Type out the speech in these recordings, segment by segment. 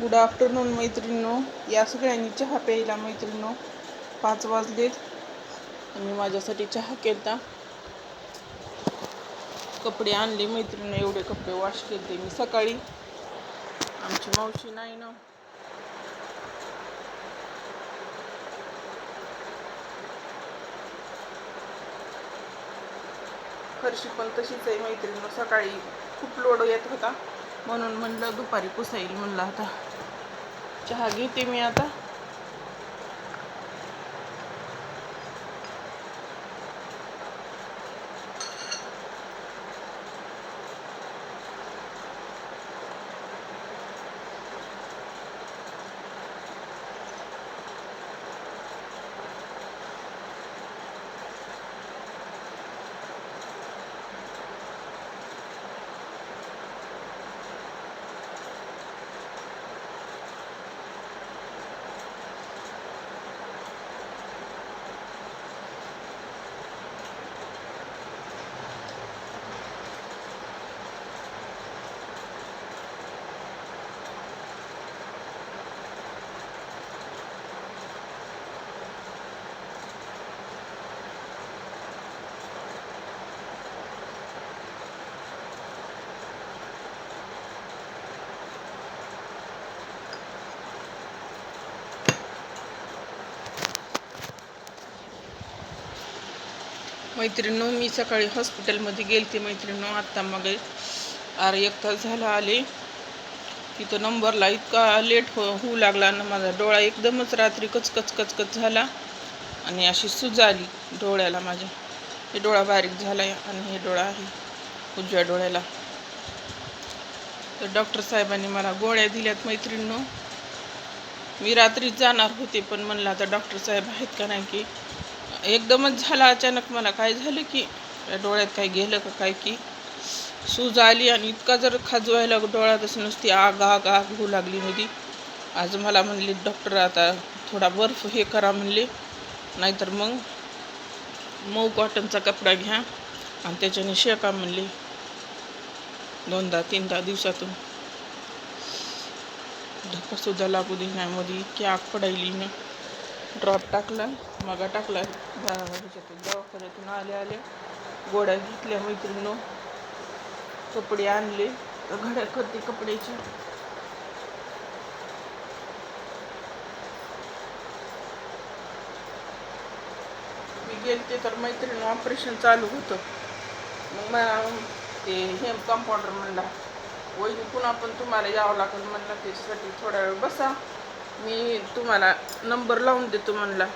Good afternoon मैत्रिणीनो. या सगळ्यांनी चहा प्यायला मैत्रिणीनो. पाच वाजलेत. आणि माझ्यासाठी चहा केलता. कपडे आणले मैत्रिणीनं. एवढे कपडे वॉश केले मी सकाळी. आमची मावशी नाही ना. फरशी पण तशीच आहे मैत्रिणीनं. सकाळी खूप लोड येत होता. म्हणून म्हणलं दुपारी पुसाईल म्हणलं आता. चहा घेते मी आता. मैत्रिणो मी सकाळी हॉस्पिटलमध्ये गेलते. मैत्रिणीनो आत्ता मग अरे एक तास झाला आले. तिथं नंबरला इतका लेट हो होऊ लागला ना माझा डोळा एकदमच रात्री कचकच कचकच झाला आणि अशी सुजाली आली डोळ्याला माझ्या. हे डोळा बारीक झाला आहे आणि हे डोळा आहे उजव्या डोळ्याला. तर डॉक्टर साहेबांनी मला गोळ्या दिल्यात मैत्रिणीनो. मी रात्रीच जाणार होते पण म्हणलं आता डॉक्टर साहेब आहेत का नाही की एकदमच झाला अचानक मला. काय झालं की या डोळ्यात काय गेलं का काय की सूज आली आणि इतका जर खाजवायला डोळ्यात असं नुसती आग आग आग होऊ लागली होती. आज मला म्हणले डॉक्टर आता थोडा बर्फ हे करा म्हणले. नाहीतर मग मऊ कॉटनचा कपडा घ्या आणि त्याच्याने शेका म्हणले दोनदा तीनदा दिवसातून धक्कासुद्धा लागू दे नाही मध्ये इतकी आग पडायली ना. ड्रॉप टाकला मागा टाकला. ह्याच्यातून दवाखान्यातून आले आले. गोळ्या घेतल्या मैत्रिणीनं. कपडे आणले तर घड्या करते कपड्याची. मी गेलते तर मैत्रिणी ऑपरेशन चालू होतं. मग मला ते हेम कंपाऊंडर म्हणला वैद्य पुन्हा पण तुम्हाला यावं लागेल म्हणलं त्याच्यासाठी थोडा वेळ बसा. मी तुम्हाला नंबर लावून देतो म्हणला.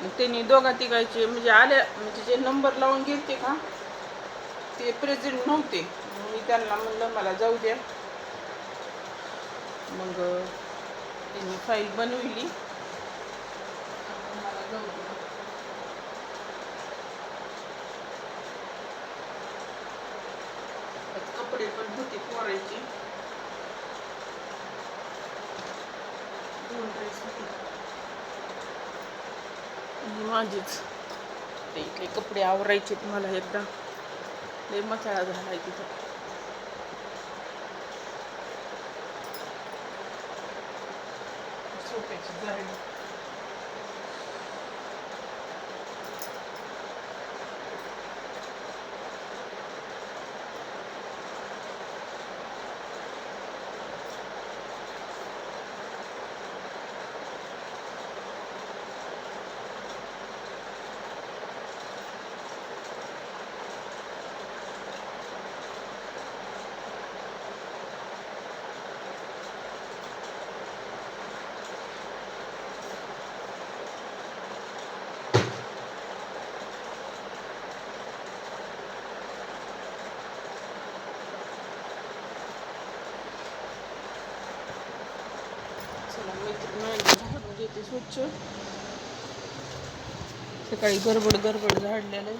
मग त्यांनी दोघा तिघायचे म्हणजे आल्या म्हणजे जे नंबर लावून गेलते का ते प्रेझेंट नव्हते. मी त्यांना म्हणलं मला जाऊ द्या. मग त्यांनी फाईल बनविली मला जाऊ द्या त्यात कपडे पण होते पोरायचे दोन ड्रेस होते आणि माझेच. ते इथले कपडे आवरायचे मला एकदा. लय मसाळा आहे तिथं. सोप्याची जाळी. चला घेते स्वच्छ सकाळी गडबड गडबड झाडलेलं आहे.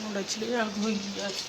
मुलाची लई आग होईल आज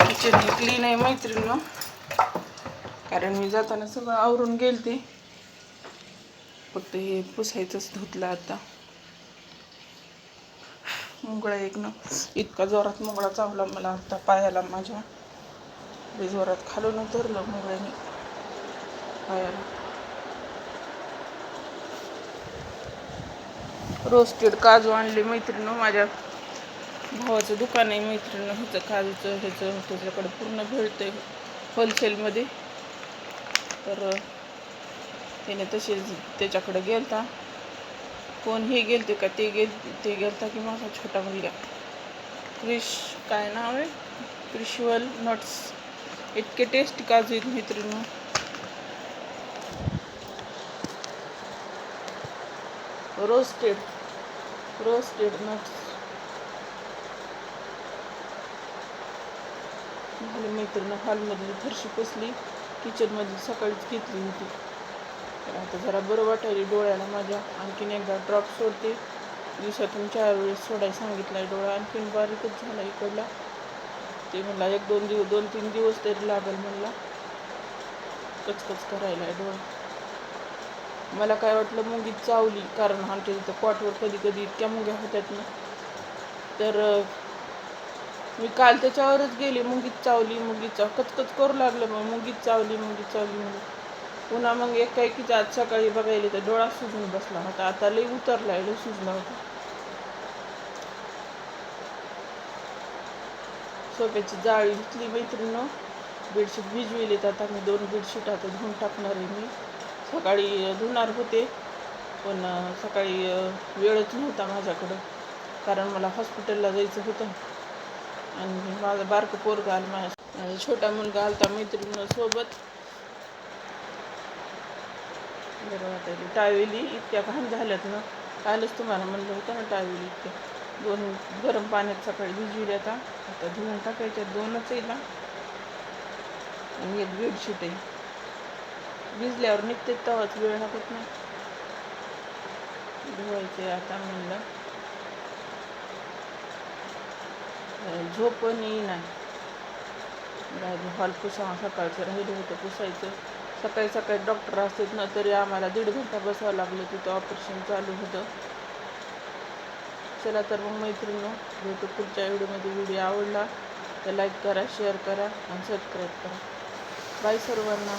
किचन हे मैत्रिणीनं कारण मी जाताना सगळं आवरून गेल ते फक्त हे पुसायचंच धुतलं आता. मुंगळा एक ना इतका जोरात मुंगळा चावला मला आता पायाला माझ्या. जोरात खालून उतरलं मुंगळ्याने पायाला. रोस्टेड काजू आणले मैत्रिणी माझ्या. भावाचं दुकान आहे मैत्रिणी ह्याचं काजूचं ह्याचं त्याच्याकडे पूर्ण भेटते होलसेलमध्ये तर त्याने तसेच त्याच्याकडे गेलता. कोण हे गेलते का ते गेल ते गेलता की माझा छोटा मुलगा. क्रिश काय नाव आहे? क्रिशवल नट्स. इतके टेस्ट काजू आहेत मैत्रिणी? रोस्टेड रोस्टेड नट्स झाली मैत्रिणी हॉलमधली फरशी पुसली किचनमधली सकाळीच घेतली होती. तर आता जरा बरं वाटायली डोळ्याला माझ्या. आणखीन एकदा ड्रॉप सोडते. दिवसातून चार वेळेस सोडायला सांगितला आहे डोळा. आणखीन बारीकच झाला इकडला. ते म्हणला एक दोन दिवस दोन तीन दिवस तरी लागेल म्हणला. कचकच करायला आहे डोळा. मला काय वाटलं मुंगीत चावली कारण आमच्या तिथं कॉटवर कधी कधी इतक्या मुंग्या होत्यात ना. तर मी काल त्याच्यावरच गेली मुंगीत चावली मुंगीत चाव कचकच करू लागलं मग मुंगीत चावली मुंगीत चावली म्हणून पुन्हा मग एक काय की आज सकाळी बघायला तर डोळा सुजून बसला होता. आता लई उतरलाय लई सुजला होता. सोप्याची जाळी घेतली मैत्रिणं बेडशीट भिजविलेत. आता मी दोन बेडशीट आता धुवून टाकणार आहे मी. सकाळी धुणार होते पण सकाळी वेळच नव्हता माझ्याकडं. कारण मला हॉस्पिटलला जायचं होतं. आणि माझं बारकं पोरगं आलं माझ्या माझा छोटा मुलगा आलता मैत्रीण सोबत बरं टावेली इतक्या घाण झाल्यात ना. कालच तुम्हाला म्हणलं होतं ना टावेली इतक्या. दोन गरम पाण्यात सकाळी भिजविल्या आता. आता धुवून टाकायच्या दोनच आहे ना आणि एक बेडशीट आहे. भिजल्यावर निघते तवाच वेळ लागत नाही. धुवायचे आता म्हणलं. झोप पण येईना हॉल पुसा सकाळचं राहिलं होतं पुसायचं. सकाळी सकाळी डॉक्टर असतात ना तरी आम्हाला दीड घंटा बसावं लागलं तिथं ऑपरेशन चालू होतं. चला तर मग मैत्रिणी भेटू पुढच्या व्हिडिओमध्ये. व्हिडिओ आवडला तर लाईक करा शेअर करा आणि सबस्क्राईब करा. बाय सर्वांना.